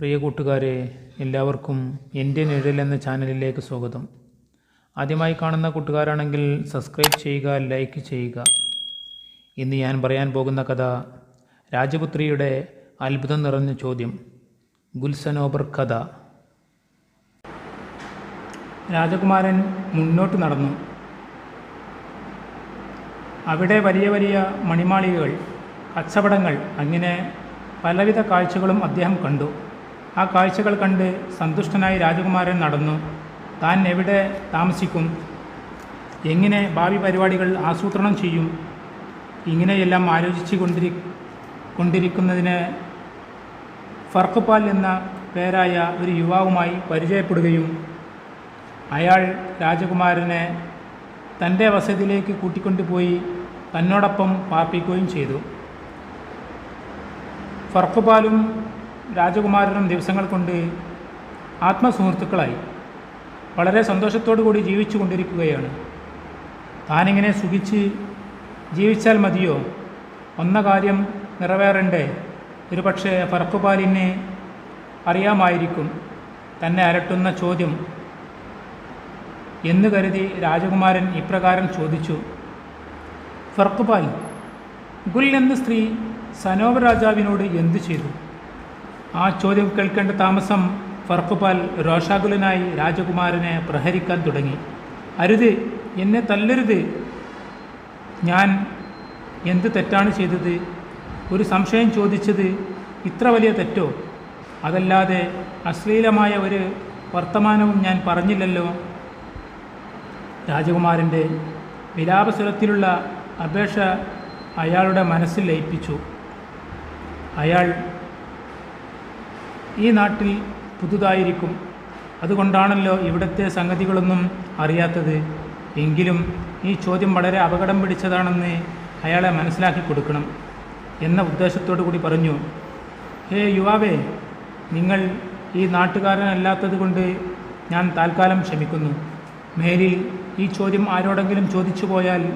പ്രിയ കൂട്ടുകാരെ എല്ലാവർക്കും എന്റെ നിഴൽ എന്ന ചാനലിലേക്ക് സ്വാഗതം. ആദ്യമായി കാണുന്ന കൂട്ടുകാരാണെങ്കിൽ സബ്സ്ക്രൈബ് ചെയ്യുക ലൈക്ക് ചെയ്യുക. ഇന്ന് ഞാൻ പറയാൻ പോകുന്ന കഥ രാജപുത്രിയുടെ അത്ഭുതം നിറഞ്ഞ ചോദ്യം ഗുൽസനോബർ കഥ. രാജകുമാരൻ മുന്നോട്ട് നടന്നു. അവിടെ വലിയ വലിയ മണിമാളികകൾ കച്ചവടങ്ങൾ അങ്ങനെ പലവിധ കാഴ്ചകളും അദ്ദേഹം കണ്ടു. ആ കാഴ്ചകൾ കണ്ട് സന്തുഷ്ടനായി രാജകുമാരൻ നടന്നു. താൻ എവിടെ താമസിക്കും? എങ്ങനെ ഭാവി പരിപാടികൾ ആസൂത്രണം ചെയ്യും? ഇങ്ങനെയെല്ലാം ആലോചിച്ചു കൊണ്ടിരി കൊണ്ടിരിക്കുന്നതിന് ഫർഖുപാൽ എന്ന പേരായ ഒരു യുവാവുമായി പരിചയപ്പെടുകയും അയാൾ രാജകുമാരനെ തന്റെ വസതിയിലേക്ക് കൂട്ടിക്കൊണ്ടുപോയി തന്നോടൊപ്പം പാർപ്പിക്കുകയും ചെയ്തു. ഫർഖുപാലും രാജകുമാരനും ദിവസങ്ങൾ കൊണ്ട് ആത്മസുഹൃത്തുക്കളായി. വളരെ സന്തോഷത്തോടു കൂടി ജീവിച്ചു കൊണ്ടിരിക്കുകയാണ്. താനിങ്ങനെ സുഖിച്ച് ജീവിച്ചാൽ മതിയോ? ഒന്ന കാര്യം നിറവേറണ്ടേ? ഒരു പക്ഷേ ഫർഖുപാലിന് അറിയാമായിരിക്കും. തന്നെ അരട്ടുന്ന ചോദ്യം. എന്ന് കരുതി രാജകുമാരൻ ഇപ്രകാരം ചോദിച്ചു. ഫർക്കുപാൽ ഗുൽ എന്ന സ്ത്രീ സനോവ രാജാവിനോട് എന്തു ചെയ്തു? ആ ചോദ്യം കേൾക്കേണ്ട താമസം ഫർഖുപാൽ രോഷാകുലനായി രാജകുമാരനെ പ്രഹരിക്കാൻ തുടങ്ങി. അരുത് എന്നെ തല്ലരുത്. ഞാൻ എന്ത് തെറ്റാണ് ചെയ്തത്? ഒരു സംശയം ചോദിച്ചത് ഇത്ര വലിയ തെറ്റോ? അതല്ലാതെ അശ്ലീലമായ ഒരു വർത്തമാനവും ഞാൻ പറഞ്ഞില്ലല്ലോ. രാജകുമാരന്റെ വിലാപസ്വരത്തിലുള്ള അപേക്ഷ അയാളുടെ മനസ്സിൽ ലയിപ്പിച്ചു. അയാൾ ഈ നാട്ടിൽ പുതുതായിരിക്കും. അതുകൊണ്ടാണല്ലോ ഇവിടുത്തെ സംഗതികളൊന്നും അറിയാത്തത്. എങ്കിലും ഈ ചോദ്യം വളരെ അപകടം പിടിച്ചതാണെന്ന് അയാളെ മനസ്സിലാക്കി കൊടുക്കണം എന്ന ഉദ്ദേശത്തോടു കൂടി പറഞ്ഞു. ഹേ യുവാവേ നിങ്ങൾ ഈ നാട്ടുകാരനല്ലാത്തത് കൊണ്ട് ഞാൻ താൽക്കാലം ക്ഷമിക്കുന്നു. മേലിൽ ഈ ചോദ്യം ആരോടെങ്കിലും ചോദിച്ചു പോയാൽ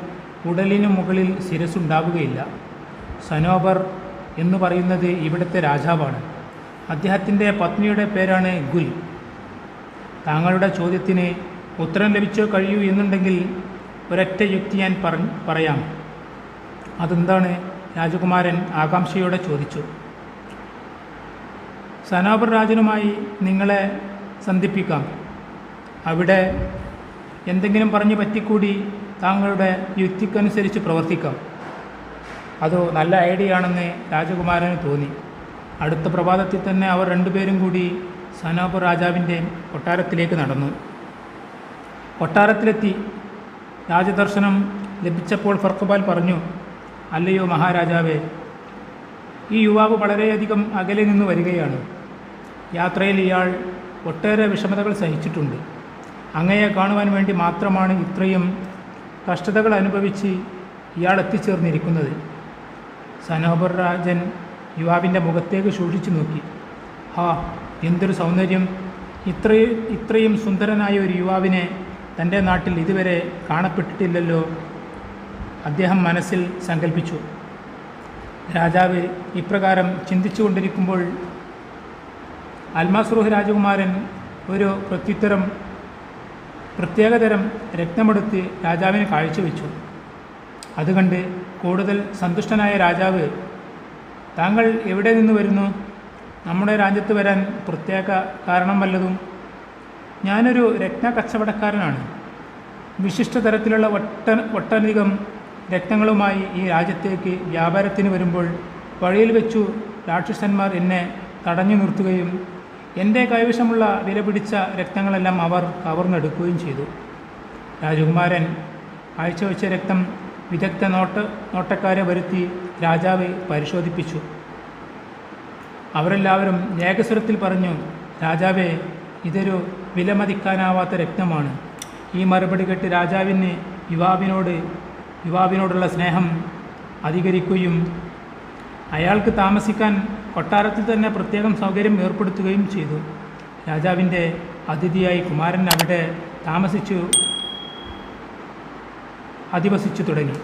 ഉടലിനു മുകളിൽ ശിരസുണ്ടാവുകയില്ല സനോബർ എന്ന് പറയുന്നത് ഇവിടുത്തെ രാജാവാണ്. അദ്ദേഹത്തിന്റെ പത്നിയുടെ പേരാണ് ഗുൽ. താങ്കളുടെ ചോദ്യത്തിന് ഉത്തരം ലഭിച്ചോ കഴിയൂ എന്നുണ്ടെങ്കിൽ ഒരൊറ്റ യുക്തി ഞാൻ പറഞ്ഞ് പറയാം. അതെന്താണ്? രാജകുമാരൻ ആകാംക്ഷയോടെ ചോദിച്ചു. സനോബർ രാജനുമായി നിങ്ങളെ സന്ധിപ്പിക്കാം. അവിടെ എന്തെങ്കിലും പറഞ്ഞു പറ്റിക്കൂടി താങ്കളുടെ യുക്തിക്കനുസരിച്ച് പ്രവർത്തിക്കാം. അതോ നല്ല ഐഡിയ ആണെന്ന് രാജകുമാരന് തോന്നി. അടുത്ത പ്രഭാതത്തിൽ തന്നെ അവർ രണ്ടുപേരും കൂടി സനോബർ രാജാവിന്റെ കൊട്ടാരത്തിലേക്ക് നടന്നു. കൊട്ടാരത്തിലെത്തി. രാജദർശനം ലഭിച്ചപ്പോൾ ഫർഖുബാൽ പറഞ്ഞു അല്ലയോ മഹാരാജാവേ ഈ യുവാവ് വളരെയധികം അകലെ നിന്ന് വരികയാണ്. യാത്രയിൽ ഇയാൾ ഒട്ടേറെ വിഷമതകൾ സഹിച്ചിട്ടുണ്ട്. അങ്ങയെ കാണുവാൻ വേണ്ടി മാത്രമാണ് ഇത്രയും കഷ്ടതകൾ അനുഭവിച്ച് ഇയാൾ എത്തിച്ചേർന്നിരിക്കുന്നത്. സനോബർ രാജൻ യുവാവിന്റെ മുഖത്തേക്ക് സൂക്ഷിച്ചു നോക്കി. ഹാ എന്തൊരു സൗന്ദര്യം. ഇത്രയും ഇത്രയും സുന്ദരനായ ഒരു യുവാവിനെ തന്റെ നാട്ടിൽ ഇതുവരെ കാണപ്പെട്ടിട്ടില്ലല്ലോ. അദ്ദേഹം മനസ്സിൽ സങ്കല്പിച്ചു രാജാവ് ഇപ്രകാരം ചിന്തിച്ചുകൊണ്ടിരിക്കുമ്പോൾ അൽമാസ്രൂഹ് രാജകുമാരൻ ഒരു പ്രത്യുത്തരം പ്രത്യേകതരം രക്തമെടുത്ത് രാജാവിന് കാഴ്ചവെച്ചു. അതുകണ്ട് കൂടുതൽ സന്തുഷ്ടനായ രാജാവ് താങ്കൾ എവിടെ നിന്ന് വരുന്നു? നമ്മുടെ രാജ്യത്ത് വരാൻ പ്രത്യേക കാരണം വല്ലതും? ഞാനൊരു രത്ന കച്ചവടക്കാരനാണ്. വിശിഷ്ട തരത്തിലുള്ള ഒട്ട ഒട്ടനധികം രത്നങ്ങളുമായി ഈ രാജ്യത്തേക്ക് വ്യാപാരത്തിന് വരുമ്പോൾ വഴിയിൽ വെച്ചു രാക്ഷസന്മാർ എന്നെ തടഞ്ഞു നിർത്തുകയും എന്റെ കൈവശമുള്ള വില പിടിച്ച രക്തങ്ങളെല്ലാം അവർ കവർന്നെടുക്കുകയും ചെയ്തു. രാജകുമാരൻ കാഴ്ചവെച്ച രക്തം വിദഗ്ധ നോട്ട നോട്ടക്കാരെ വരുത്തി രാജാവ് പരിശോധിപ്പിച്ചു. അവരെല്ലാവരും ഏകസ്വരത്തിൽ പറഞ്ഞു രാജാവേ ഇതൊരു വിലമതിക്കാനാവാത്ത രക്തമാണ് ഈ മറുപടി കേട്ട് രാജാവിന് യുവാവിനോട് യുവാവിനോടുള്ള സ്നേഹം അധികരിക്കുകയും അയാൾക്ക് താമസിക്കാൻ കൊട്ടാരത്തിൽ തന്നെ പ്രത്യേകം സൗകര്യം ഏർപ്പെടുത്തുകയും ചെയ്തു. രാജാവിന്റെ അതിഥിയായി കുമാരൻ അവിടെ താമസിച്ചു അധിവസിച്ചു തുടങ്ങി